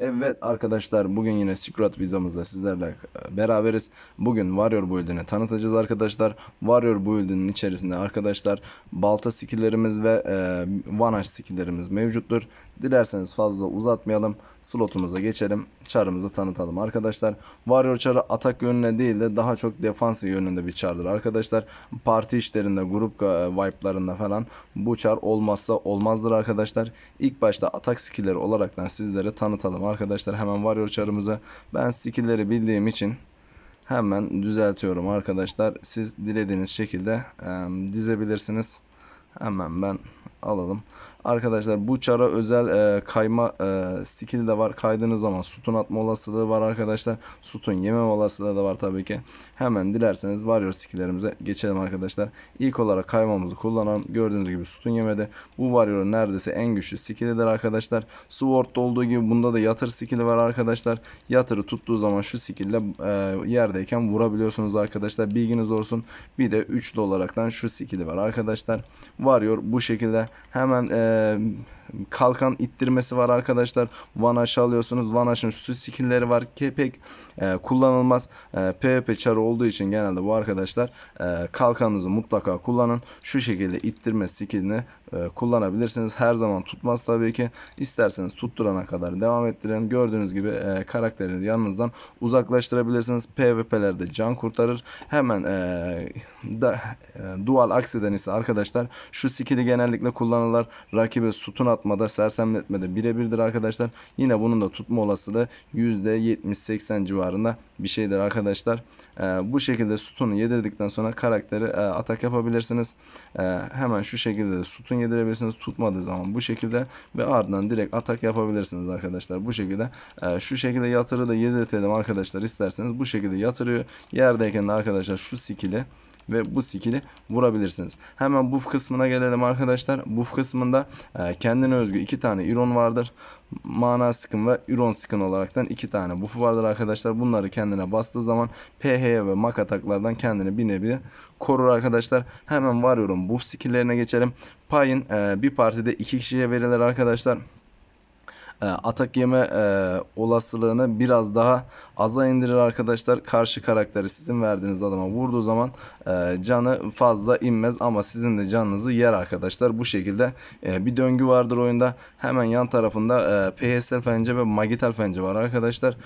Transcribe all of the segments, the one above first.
Evet arkadaşlar bugün yine Secret videomuzda sizlerle e, beraberiz. Bugün Warrior Build'ini tanıtacağız arkadaşlar. Warrior Build'inin içerisinde arkadaşlar balta skilllerimiz ve e, Ash skilllerimiz mevcuttur. Dilerseniz fazla uzatmayalım. Slotumuza geçelim. Çarımızı tanıtalım arkadaşlar. Warrior çarı atak yönüne değil de daha çok defans yönünde bir çardır arkadaşlar. Parti işlerinde, grup e, wipe'larında falan bu çar olmazsa olmazdır arkadaşlar. İlk başta atak skillleri olaraktan sizlere tanıtalım arkadaşlar. Hemen Warrior çarımızı ben skillleri bildiğim için hemen düzeltiyorum arkadaşlar. Siz dilediğiniz şekilde e, dizebilirsiniz. Hemen ben alalım. Arkadaşlar bu çara özel e, kayma e, skill de var. Kaydığınız zaman sütun atma olasılığı var arkadaşlar. Sütun yeme olasılığı da var tabii ki. Hemen dilerseniz Warrior skilllerimize geçelim arkadaşlar. İlk olarak kaymamızı kullanalım. Gördüğünüz gibi sütun yemedi. Bu Warrior'ın neredeyse en güçlü skillidir arkadaşlar. Sword'da olduğu gibi bunda da yatır skilli var arkadaşlar. Yatırı tuttuğu zaman şu skill'le e, yerdeyken vurabiliyorsunuz arkadaşlar. Bilginiz olsun. Bir de üçlü olaraktan şu skill'i var arkadaşlar. Warrior bu şekilde hemen e, kalkan ittirmesi var arkadaşlar. Ash alıyorsunuz. Ash'ın şu skill'leri var ki pek e, kullanılmaz. E, PvP çarı olduğu için genelde bu arkadaşlar e, kalkanınızı mutlaka kullanın. Şu şekilde ittirme skill'ini e, kullanabilirsiniz. Her zaman tutmaz tabii ki. İsterseniz tutturana kadar devam ettirin. Gördüğünüz gibi e, karakterinizi yanınızdan uzaklaştırabilirsiniz. PvP'lerde can kurtarır. Hemen e, da, e, dual aksiden ise arkadaşlar şu skill'i genellikle kullanırlar. Rakibe sütun atmada, sersemletmede birebirdir arkadaşlar. Yine bunun da tutma olasılığı %70-80 civarında bir şeydir arkadaşlar. E, bu şekilde sütunu yedirdikten sonra karakteri e, atak yapabilirsiniz. E, hemen şu şekilde de sütun yedirebilirsiniz. Tutmadığı zaman bu şekilde ve ardından direkt atak yapabilirsiniz arkadaşlar. Bu şekilde e, şu şekilde yatırı da yedirtelim arkadaşlar isterseniz. Bu şekilde yatırıyor. Yerdeyken de arkadaşlar şu skill'i ve bu skill'i vurabilirsiniz. Hemen buff kısmına gelelim arkadaşlar. Buff kısmında e, kendine özgü iki tane iron vardır. Mana sıkın ve iron sıkın olaraktan iki tane buff vardır arkadaşlar. Bunları kendine bastığı zaman PH'ye ve mak ataklardan kendini bir nevi korur arkadaşlar. Hemen varıyorum buff skill'lerine geçelim. Payın e, bir partide iki kişiye verilir arkadaşlar atak yeme e, olasılığını biraz daha aza indirir arkadaşlar. Karşı karakteri sizin verdiğiniz adama vurduğu zaman e, canı fazla inmez ama sizin de canınızı yer arkadaşlar. Bu şekilde e, bir döngü vardır oyunda. Hemen yan tarafında PSL fence ve Magital fence var arkadaşlar.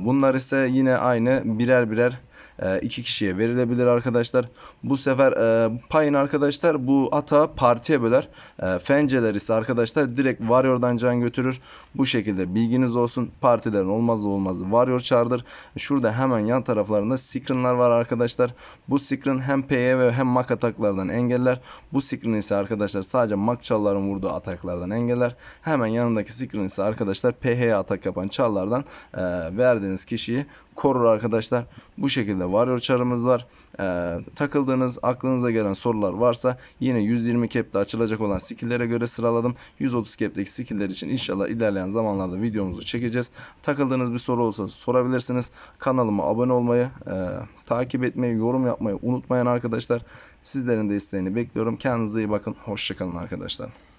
Bunlar ise yine aynı birer birer e, iki kişiye verilebilir arkadaşlar. Bu sefer e, payın arkadaşlar bu ata partiye böler. E, fenceler ise arkadaşlar direkt Warrior'dan can götürür. Bu şekilde bilginiz olsun. Partilerin olmazsa olmazı Warrior çağırdır. Şurada hemen yan taraflarında Screen'lar var arkadaşlar. Bu Screen hem PE hem mak ataklardan engeller. Bu Screen ise arkadaşlar sadece mak çalların vurduğu ataklardan engeller. Hemen yanındaki Screen ise arkadaşlar PH'ye atak yapan çallardan e, verdiğiniz kişiyi korur arkadaşlar. Bu şekilde Warrior çarımız var. Ee, takıldığınız aklınıza gelen sorular varsa yine 120 cap'te açılacak olan skill'lere göre sıraladım. 130 cap'teki skill'ler için inşallah ilerleyen zamanlarda videomuzu çekeceğiz. Takıldığınız bir soru olsa sorabilirsiniz. Kanalıma abone olmayı, e, takip etmeyi, yorum yapmayı unutmayın arkadaşlar. Sizlerin de isteğini bekliyorum. Kendinize iyi bakın. Hoşçakalın arkadaşlar.